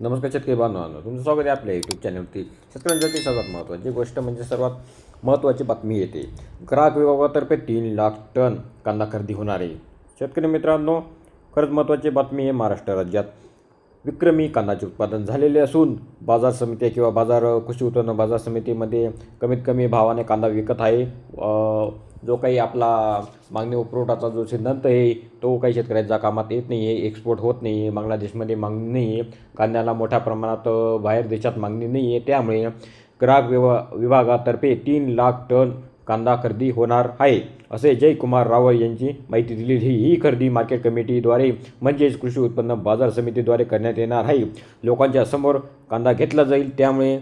नमस्कार शेतकरी बांधवांनो तुमचं स्वागत आहे आपल्या यूट्यूब चॅनलवरती शेतकऱ्यांसाठी सर्वात महत्त्वाची गोष्ट म्हणजे सर्वात महत्त्वाची बातमी येते. ग्राहक विभागातर्फे तीन लाख टन कांदा खरेदी होणार आहे. शेतकरी मित्रांनो खरंच महत्त्वाची बातमी आहे महाराष्ट्र राज्यात. विक्रमी कांद्याचे उत्पादन झालेले असून बाजार समित्या किंवा बाजार कृषी उत्पन्न बाजार समितीमध्ये कमीत कमी भावाने कांदा विकत आहे. जो काही आपला मागणी व पुरवठाचा जो सिद्धांत आहे तो काही शेतकऱ्यांच्या कामात येत नाही आहे एक्सपोर्ट होत नाही आहे बांगलादेशमध्ये मागणी नाही आहे कांद्याला मोठ्या प्रमाणात बाहेर देशात मागणी नाही आहे त्यामुळे ग्राहक विभा विभागातर्फे तीन लाख टन कांदा खरेदी होणार आहे. असे जयकुमार रावळ यांची माहिती दिली ही ही खरेदी मार्केट कमिटीद्वारे म्हणजेच कृषी उत्पन्न बाजार समितीद्वारे करण्यात येणार आहे. लोकांच्या समोर कांदा घेतला जाईल. त्यामुळे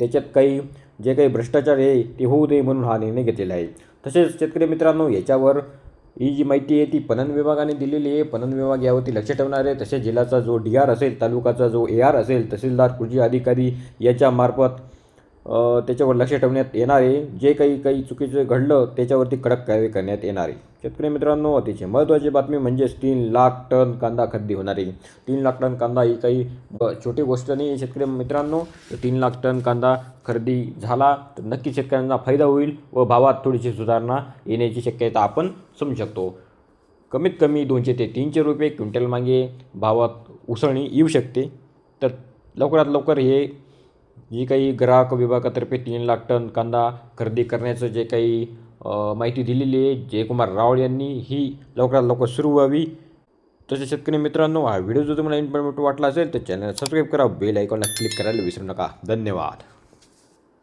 त्याच्यात काही जे काही भ्रष्टाचार आहे ते होऊ नये म्हणून हा निर्णय घेतलेला आहे. तसेच शेतकरी मित्रांनो याच्यावर ही जी माहिती आहे ती पणन विभागाने दिलेली आहे. पणन विभाग यावरती लक्ष ठेवणार आहे. तसेच जिल्ह्याचा जो डी आर असेल तालुकाचा जो ए आर असेल तहसीलदार कृषी अधिकारी याच्यामार्फत त्याच्यावर लक्ष ठेवण्यात येणार आहे जे काही काही चुकीचं घडलं त्याच्यावरती कडक कारवाई करण्यात येणार. आहे शेतकरी मित्रांनो अतिशय महत्त्वाची बातमी म्हणजेच तीन लाख टन कांदा खरेदी होणार. आहे तीन लाख टन कांदा ही काही ब- छोटी गोष्ट नाही शेतकरी मित्रांनो. तीन लाख टन कांदा खरेदी झाला तर नक्की शेतकऱ्यांना फायदा होईल व भावात थोडीशी सुधारणा येण्याची शक्यता आपण समजू शकतो. कमीत कमी दोनशे ते तीनशे रुपये क्विंटल मागे भावात उसळणी येऊ शकते. तर लवकरात लवकर हे जी काही ग्राहक विभागातर्फे तीन लाख टन कांदा खरेदी करण्याचं जे काही माहिती दिलेली आहे जयकुमार रावळ यांनी ही लवकरात लवकर सुरू व्हावी. तसेच शेतकरी मित्रांनो हा व्हिडिओ जर तुम्हाला इन्फॉर्मेटिव्ह वाटला असेल तर चॅनल सबस्क्राईब करा बेल आयकॉनला क्लिक करायला विसरू नका. धन्यवाद.